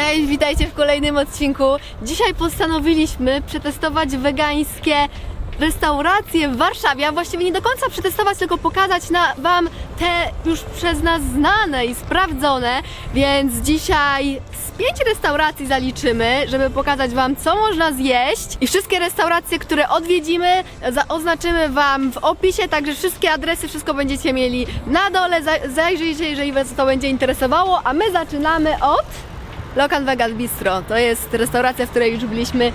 Cześć, witajcie w kolejnym odcinku. Dzisiaj postanowiliśmy przetestować wegańskie restauracje w Warszawie, a właściwie nie do końca przetestować, tylko pokazać na, Wam te już przez nas znane i sprawdzone, więc dzisiaj z pięć restauracji zaliczymy, żeby pokazać Wam, co można zjeść. I wszystkie restauracje, które odwiedzimy, oznaczymy Wam w opisie, także wszystkie adresy, wszystko będziecie mieli na dole, za, zajrzyjcie, jeżeli Was to będzie interesowało, a my zaczynamy od... Lokan Vegan Bistro to jest restauracja, w której już byliśmy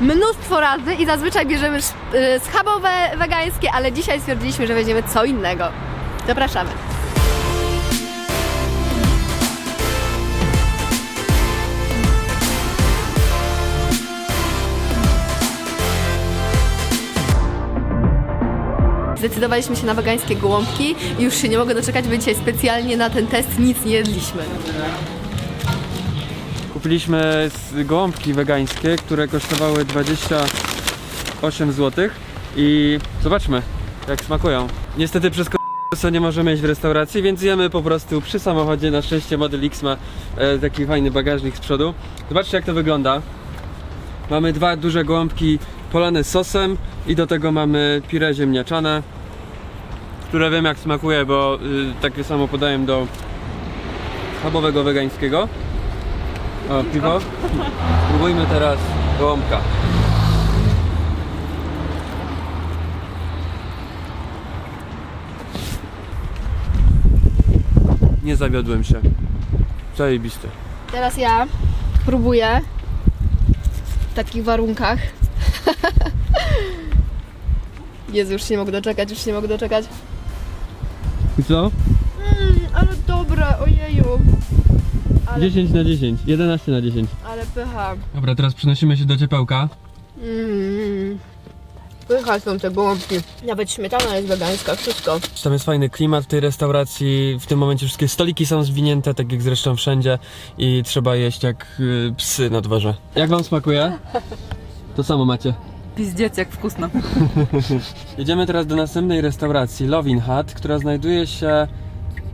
mnóstwo razy i zazwyczaj bierzemy y, schabowe wegańskie, ale dzisiaj stwierdziliśmy, że weźmiemy co innego. Zapraszamy. Zdecydowaliśmy się na wegańskie gołąbki i już się nie mogę doczekać, bo dzisiaj specjalnie na ten test nic nie jedliśmy. Kupiliśmy gołąbki wegańskie, które kosztowały 28 zł i zobaczmy jak smakują. Niestety przez co nie możemy jeść w restauracji, więc jemy po prostu przy samochodzie. Na szczęście Model X ma e, taki fajny bagażnik z przodu. Zobaczcie jak to wygląda. Mamy dwa duże gołąbki polane sosem i do tego mamy pire ziemniaczane, które wiem jak smakuje, bo y, takie samo podaję do schabowego wegańskiego. O, piwo. Spróbujmy teraz gołąbka. Nie zawiodłem się. Zajebisty. Teraz ja próbuję w takich warunkach. Jezu, już się nie mogę doczekać, już się nie mogę doczekać. I co? Mmm, ale dobre, ojeju. Ale, 10 na 10, 11 na 10. ale pycha. Dobra, teraz przenosimy się do ciepełka. Mmm. Pycha są te gołąbki. Nawet śmietana jest wegańska, wszystko. Tam jest fajny klimat w tej restauracji. W tym momencie wszystkie stoliki są zwinięte, tak jak zresztą wszędzie. I trzeba jeść jak y, psy na dworze. Jak wam smakuje? To samo macie. Pizdziec jak wkusno. Jedziemy teraz do następnej restauracji, Lovin Hut, która znajduje się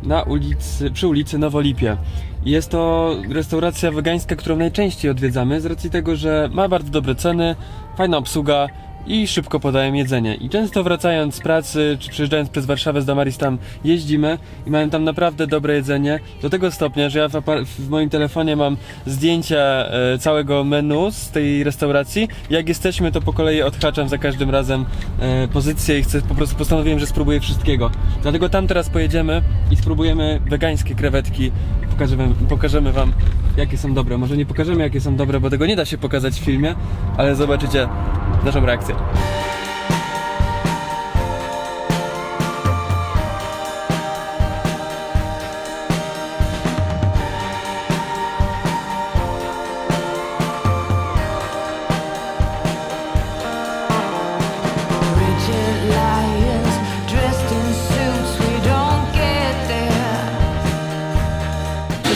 na ulicy, przy ulicy Nowolipie. Jest to restauracja wegańska, którą najczęściej odwiedzamy z racji tego, że ma bardzo dobre ceny, fajna obsługa i szybko podają jedzenie. I często wracając z pracy, czy przejeżdżając przez Warszawę z Damaris tam jeździmy i mają tam naprawdę dobre jedzenie. Do tego stopnia, że ja w, w moim telefonie mam zdjęcia e, całego menu z tej restauracji. Jak jesteśmy, to po kolei odhaczam za każdym razem e, pozycję i chcę, po prostu postanowiłem, że spróbuję wszystkiego. Dlatego tam teraz pojedziemy i spróbujemy wegańskie krewetki. Pokażemy, pokażemy wam, jakie są dobre. Może nie pokażemy, jakie są dobre, bo tego nie da się pokazać w filmie, ale zobaczycie naszą reakcję.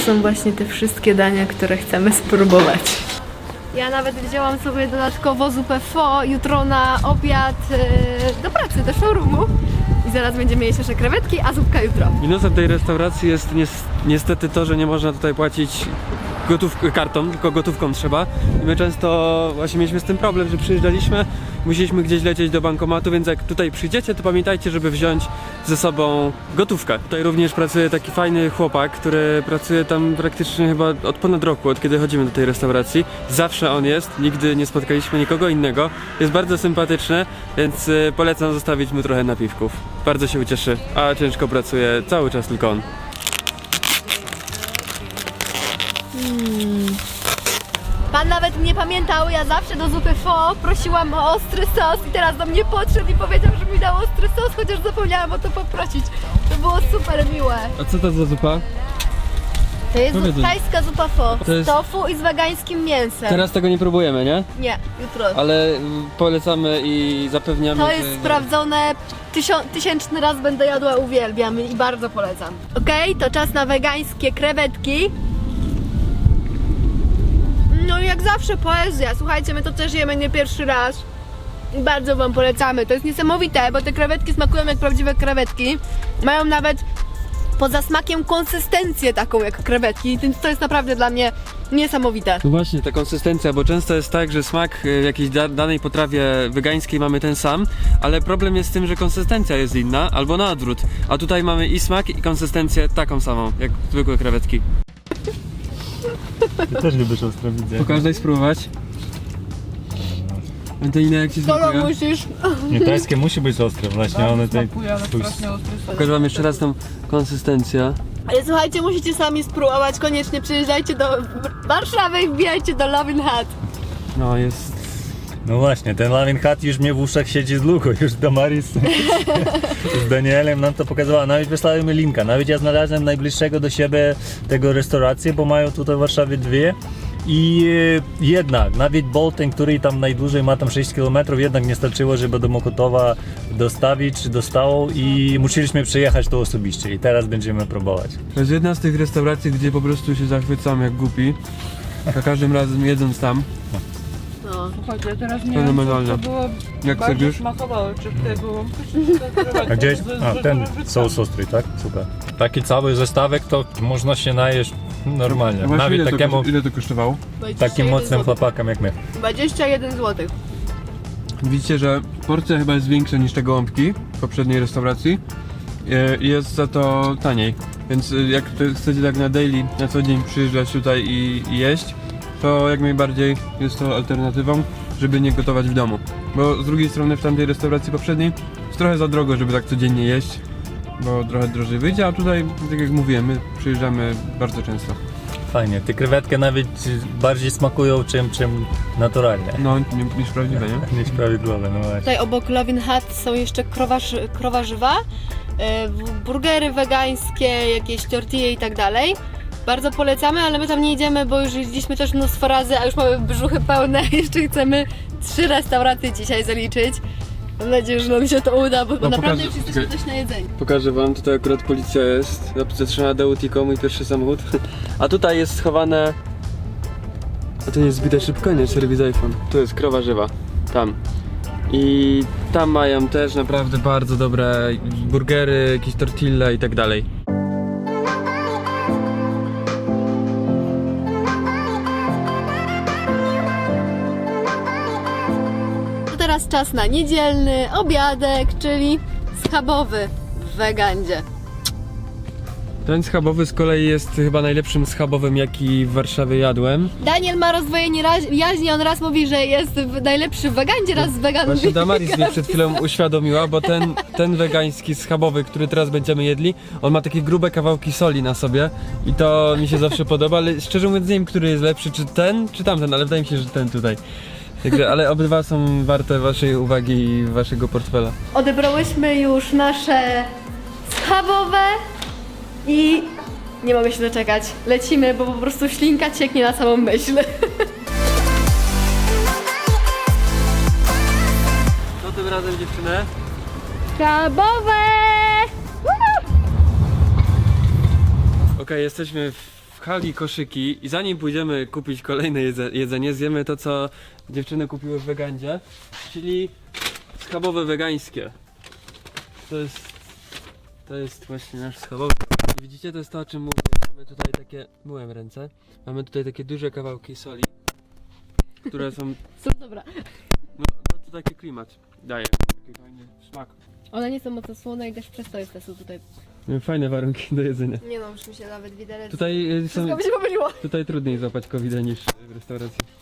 Są właśnie te wszystkie dania, które chcemy spróbować. Ja nawet wzięłam sobie dodatkowo zupę pho jutro na obiad e, do pracy, do showroomu. I zaraz będziemy jeść nasze krewetki, a zupka jutro. Minusem tej restauracji jest nies- niestety to, że nie można tutaj płacić gotów- kartą, tylko gotówką trzeba. I my często właśnie mieliśmy z tym problem, że przyjeżdżaliśmy, musieliśmy gdzieś lecieć do bankomatu, więc jak tutaj przyjdziecie, to pamiętajcie, żeby wziąć ze sobą gotówkę. Tutaj również pracuje taki fajny chłopak, który pracuje tam praktycznie chyba od ponad roku, od kiedy chodzimy do tej restauracji. Zawsze on jest, nigdy nie spotkaliśmy nikogo innego. Jest bardzo sympatyczny, więc y, polecam zostawić mu trochę napiwków. Bardzo się ucieszy, a ciężko pracuje cały czas tylko on. Pan nawet mnie pamiętał, ja zawsze do zupy pho prosiłam o ostry sos i teraz do mnie podszedł i powiedział, że mi dał ostry sos, chociaż zapomniałam o to poprosić. To było super miłe. A co to za zupa? To jest Powiedz mi. tajska zupa To z jest- tofu i z wegańskim mięsem. Teraz tego nie próbujemy, nie? Nie, jutro. Ale mm, polecamy i zapewniamy, To że... jest sprawdzone, tysio- tysięczny raz będę jadła, uwielbiam i bardzo polecam. Okej, to czas na wegańskie krewetki. No jak zawsze poezja, słuchajcie, my to też jemy nie pierwszy raz. Bardzo wam polecamy, to jest niesamowite, bo te krewetki smakują jak prawdziwe krewetki. Mają nawet poza smakiem konsystencję taką jak krewetki. I To jest naprawdę dla mnie niesamowite. No właśnie, ta konsystencja, bo często jest tak, że smak y, jakiejś da danej potrawie wegańskiej mamy ten sam, ale problem jest z tym, że konsystencja jest inna, albo na odwrót. A tutaj mamy i smak, i konsystencję taką samą, jak zwykłe krewetki. Ty też lubisz ostro, widzę. Pokaż, daj spróbować. Antonina, jak ci smakuje? musisz... Nie, tajskie musi być ostre, właśnie one tutaj... Twój... Pokażę wam jeszcze raz tą konsystencję. Ale słuchajcie, musicie sami spróbować. Koniecznie przyjeżdżajcie do Warszawy i wbijajcie do Lovin Hut. No, jest... No właśnie, ten Lavin Hat już mnie w uszach siedzi z Luką, już Damaris z Danielem nam to pokazała. Nawet wysłałem linka, nawet ja znalazłem najbliższego do siebie tego restaurację, bo mają tutaj w Warszawie dwie. I e, jednak, nawet Bolten, który tam najdłużej ma tam 6 km, jednak nie starczyło, żeby do Mokotowa dostawić, dostało i musieliśmy przyjechać tu osobiście i teraz będziemy próbować. To jest jedna z tych restauracji, gdzie po prostu się zachwycam jak głupi. Za każdym razem jedząc tam. No. Słuchajcie, teraz nie Fenomenalne. wiem, co to było Jak bardziej Sergiusz? smakowało, czy wtedy było A gdzieś? A, ten sos ostry, tak? Super. Taki cały zestawek to można się najeść normalnie. Właśnie Nawet ile, to, takiemu, koszt- ile to kosztowało? 21 takim mocnym chłopakom jak my. 21 zł. Widzicie, że porcja chyba jest większa niż te gołąbki w poprzedniej restauracji e, i jest za to taniej. Więc e, jak to chcecie tak na daily, na co dzień przyjeżdżać tutaj i, i jeść, to jak najbardziej jest to alternatywą, żeby nie gotować w domu. Bo z drugiej strony w tamtej restauracji poprzedniej jest trochę za drogo, żeby tak codziennie jeść, bo trochę drożej wyjdzie, a tutaj, tak jak mówiłem, my przyjeżdżamy bardzo często. Fajnie, te krewetki nawet bardziej smakują czym, czym naturalnie. No, nie- niż prawdziwe, nie? Niż prawidłowe, no właśnie. Tutaj obok Lovin Hut są jeszcze kroważ, krowa żywa, e, burgery wegańskie, jakieś tortille i tak dalej. Bardzo polecamy, ale my tam nie idziemy, bo już jeździliśmy też mnóstwo razy, a już mamy brzuchy pełne. Jeszcze chcemy trzy restauracje dzisiaj zaliczyć. Mam nadzieję, że nam się to uda, bo, No, naprawdę pokażę- już jesteśmy dość na jedzeniu. Pokażę wam, tutaj akurat policja jest. Zatrzymała Deutico, mój pierwszy samochód. A tutaj jest schowane. A to nie jest zbite szybko, nie, serwis iPhone. Tu jest krowa żywa. Tam. I tam mają też naprawdę bardzo dobre burgery, jakieś tortille i tak dalej. Teraz czas na niedzielny obiadek, czyli schabowy w Wegandzie. Ten schabowy z kolei jest chyba najlepszym schabowym, jaki w Warszawie jadłem. Daniel ma rozdwojenie raz- jaźni, on raz mówi, że jest w- najlepszy w Wegandzie, raz z wegan Właśnie Damaris mnie przed chwilą uświadomiła, bo ten, ten wegański schabowy, który teraz będziemy jedli, on ma takie grube kawałki soli na sobie i to mi się zawsze podoba, ale szczerze mówiąc nie wiem, który jest lepszy, czy ten, czy tamten, ale wydaje mi się, że ten tutaj. Także, ale obydwa są warte waszej uwagi i waszego portfela. Odebrałyśmy już nasze schabowe i nie mogę się doczekać. Lecimy, bo po prostu ślinka cieknie na samą myśl. Co tym razem dziewczynę? Schabowe! Okej, jesteśmy w hali koszyki i zanim pójdziemy kupić kolejne jedze- jedzenie, zjemy to, co dziewczyny kupiły w Wegandzie, czyli schabowe wegańskie. To jest, to jest właśnie nasz schabowy. I widzicie, to jest to, o czym mówię. Mamy tutaj takie, myłem ręce, mamy tutaj takie duże kawałki soli, które są, Są dobra. no, no to taki klimat daje, taki fajny smak. One nie są mocno słone i też przez to jest te są tutaj. Fajne warunki do jedzenia. Nie no, już mi się nawet widelec. Tutaj y, są, Wszystko mi się pomyliło. Tutaj trudniej złapać covid niż w restauracji.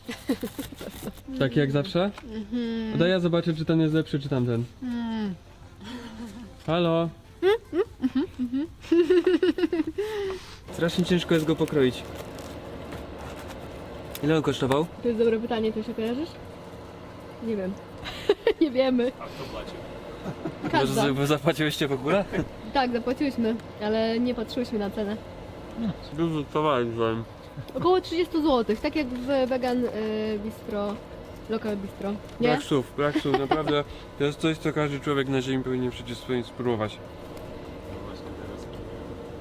Tak jak zawsze? Mhm. Daj ja zobaczę, czy ten jest lepszy, czy tamten. Halo? Strasznie ciężko jest go pokroić. Ile on kosztował? To jest dobre pytanie, to się kojarzysz? Nie wiem. nie wiemy. Każda. Wy zapłaciłyście w ogóle? Tak, zapłaciłyśmy, ale nie patrzyłyśmy na cenę. Dużo towarzyszem. Około 30 zł, tak jak w Vegan y, Bistro, Local Bistro. Nie? Brak słów, brak słów, naprawdę. To jest coś, co każdy człowiek na ziemi powinien przecież powinien spróbować.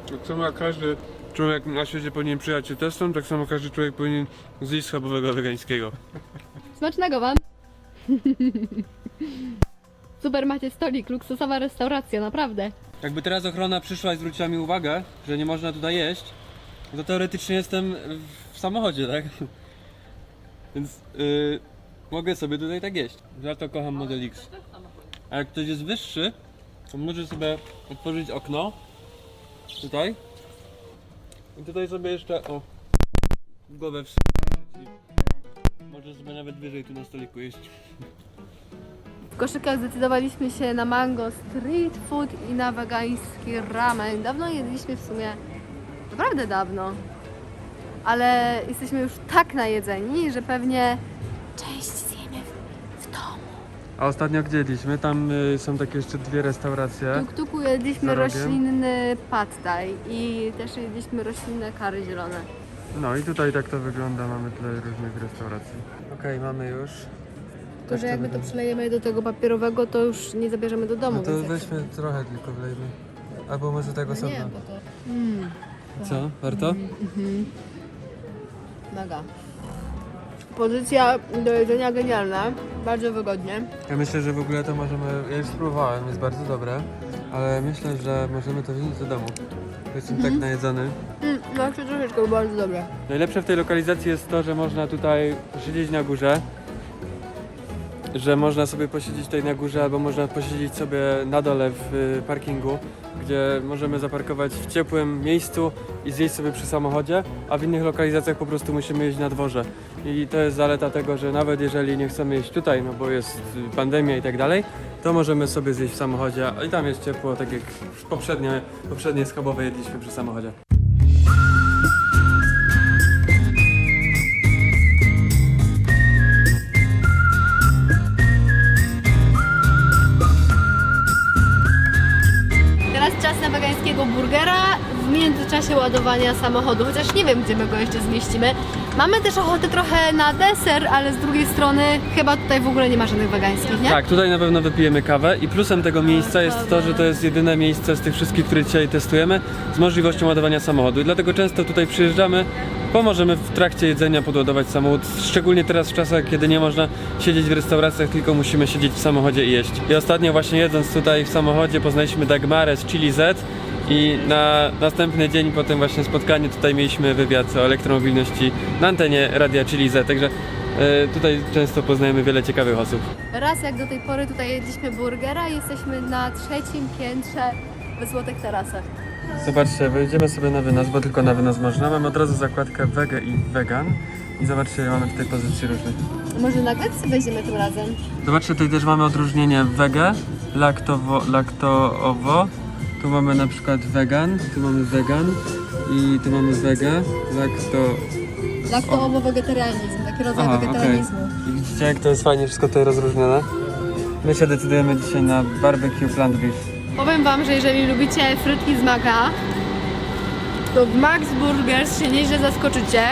Tak samo jak każdy człowiek na świecie powinien przyjechać się testem, tak samo każdy człowiek powinien zjeść schabowego wegańskiego. Smacznego Wam! Super macie stolik, luksusowa restauracja, naprawdę. jakby teraz ochrona przyszła i zwróciła mi uwagę, że nie można tutaj jeść, no to teoretycznie jestem w samochodzie, tak? Więc yy, mogę sobie tutaj tak jeść. Za to kocham Model X. A jak ktoś jest wyższy, to może sobie otworzyć okno. Tutaj. I tutaj sobie jeszcze, o, głowę w Może sobie nawet wyżej tu na stoliku jeść. W koszykach zdecydowaliśmy się na mango street food i na wegański ramen. Dawno jedliśmy w sumie, naprawdę dawno. Ale jesteśmy już tak najedzeni, że pewnie część zjemy w, w domu. A ostatnio gdzie jedliśmy? Tam y, są takie jeszcze dwie restauracje. W Tuk-tuku jedliśmy Za rogiem. roślinny pad thai i też jedliśmy roślinne kary zielone. No i tutaj tak to wygląda, mamy tyle różnych restauracji. Okej, mamy już. To, że jakby to przelejemy do tego papierowego, to już nie zabierzemy do domu. No to więc jak weźmy trochę tylko wlejmy. Albo może tego to... Nie, osobno. bo to... Mm, Co? Warto? mega. Pozycja do jedzenia genialna, bardzo wygodnie. Ja myślę, że w ogóle to możemy. Ja już spróbowałem, jest bardzo dobre, ale myślę, że możemy to wziąć do domu. Jestem tak najedzony. Mm, no jeszcze troszeczkę, bardzo dobre. Najlepsze w tej lokalizacji jest to, że można tutaj posiedzieć na górze. Że można sobie posiedzieć tutaj na górze, albo można posiedzieć sobie na dole w y, parkingu, gdzie możemy zaparkować w ciepłym miejscu i zjeść sobie przy samochodzie, a w innych lokalizacjach po prostu musimy jeść na dworze. I to jest zaleta tego, że nawet jeżeli nie chcemy jeść tutaj, no bo jest pandemia i tak dalej, to możemy sobie zjeść w samochodzie, i tam jest ciepło, tak jak poprzednie, poprzednie schabowe jedliśmy przy samochodzie. Ładowania samochodu, chociaż nie wiem, gdzie my go jeszcze zmieścimy. Mamy też ochotę trochę na deser, ale z drugiej strony chyba tutaj w ogóle nie ma żadnych wegańskich, nie? Tak, tutaj na pewno wypijemy kawę i plusem tego miejsca jest to, że to jest jedyne miejsce z tych wszystkich, które dzisiaj testujemy z możliwością ładowania samochodu i dlatego często tutaj przyjeżdżamy, bo możemy w trakcie jedzenia podładować samochód, szczególnie teraz w czasach, kiedy nie można siedzieć w restauracjach, tylko musimy siedzieć w samochodzie i jeść. I ostatnio właśnie jedząc tutaj w samochodzie poznaliśmy Dagmarę z Chili Z i na następny dzień potem właśnie spotkanie tutaj mieliśmy wywiad o elektromobilności na antenie Radia Chili Z, także e, tutaj często poznajemy wiele ciekawych osób. Raz jak do tej pory tutaj jedliśmy burgera, jesteśmy na trzecim piętrze w Złotych Tarasach. Zobaczcie, wejdziemy sobie na wynos, bo tylko na wynos można. Mamy od razu zakładkę wege i vegan. I zobaczcie, ile mamy tutaj pozycji różnych. Może nuggetsy weźmiemy tym razem? Zobaczcie, tutaj też mamy odróżnienie wege, laktowo, laktoowo. Tu mamy na przykład vegan, tu mamy vegan i tu mamy wege, lakto... Laktoowo-wegetarianizm, taki rodzaj Aha, wegetarianizmu. I widzicie, jak to jest fajnie wszystko tutaj rozróżnione? My się decydujemy dzisiaj na barbecue plant beef. Powiem wam, że jeżeli lubicie frytki z maka, to w Max Burgers się nieźle zaskoczycie.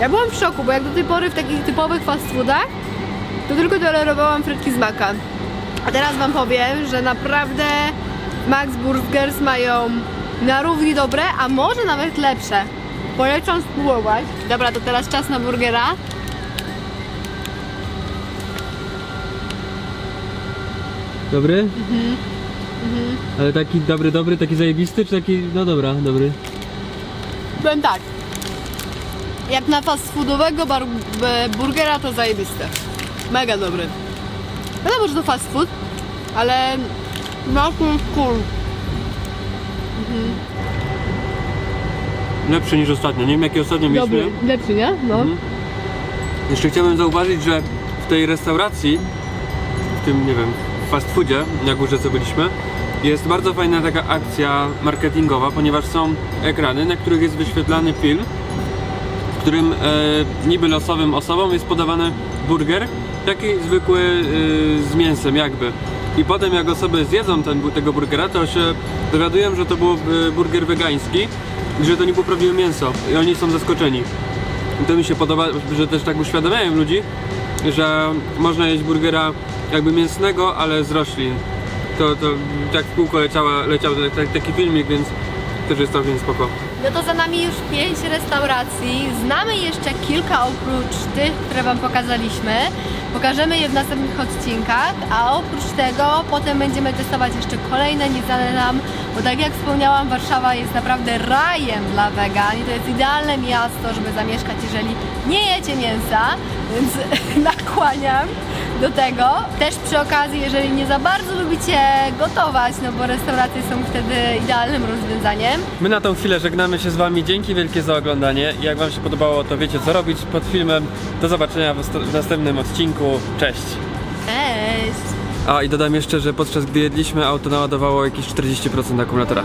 Ja byłam w szoku, bo jak do tej pory w takich typowych fast foodach, to tylko tolerowałam frytki z maka. A teraz wam powiem, że naprawdę Max Burgers mają na równi dobre, a może nawet lepsze. Polecam spróbować. Dobra, to teraz czas na burgera. Dobry? Ale taki dobry, dobry, taki zajebisty, czy taki, no dobra, dobry? Powiem tak. Jak na fast foodowego bar- b- burgera to zajebiste. Mega dobry. Wiadomo, że to fast food, ale no cool. Lepszy niż ostatnio, nie wiem jakie ostatnio mieliśmy. Dobry, lepszy, nie? No. Mhm. Jeszcze chciałbym zauważyć, że w tej restauracji, w tym, nie wiem, fast foodzie, na górze co byliśmy, jest bardzo fajna taka akcja marketingowa, ponieważ są ekrany, na których jest wyświetlany film, w którym e, niby losowym osobom jest podawany burger, taki zwykły e, z mięsem jakby. I potem jak osoby zjedzą ten, tego burgera, to się dowiadują, że to był e, burger wegański i że to nie prawdziwe mięso. I oni są zaskoczeni. I to mi się podoba, że też tak uświadamiają ludzi, że można jeść burgera jakby mięsnego, ale z roślin. To, to tak w kółko leciała, leciał tak, taki filmik, więc też jest całkiem spoko. No to za nami już pięć restauracji. Znamy jeszcze kilka oprócz tych, które Wam pokazaliśmy. Pokażemy je w następnych odcinkach, a oprócz tego potem będziemy testować jeszcze kolejne nieznane nam bo tak jak wspomniałam, Warszawa jest naprawdę rajem dla wegan i to jest idealne miasto, żeby zamieszkać, jeżeli nie jecie mięsa, więc nakłaniam do tego. Też przy okazji, jeżeli nie za bardzo lubicie gotować, no bo restauracje są wtedy idealnym rozwiązaniem. My na tą chwilę żegnamy się z Wami. Dzięki wielkie za oglądanie. Jak Wam się podobało, to wiecie co robić pod filmem. Do zobaczenia w, następnym odcinku. Cześć! Cześć! A i dodam jeszcze, że podczas gdy jedliśmy auto naładowało jakieś 40% akumulatora.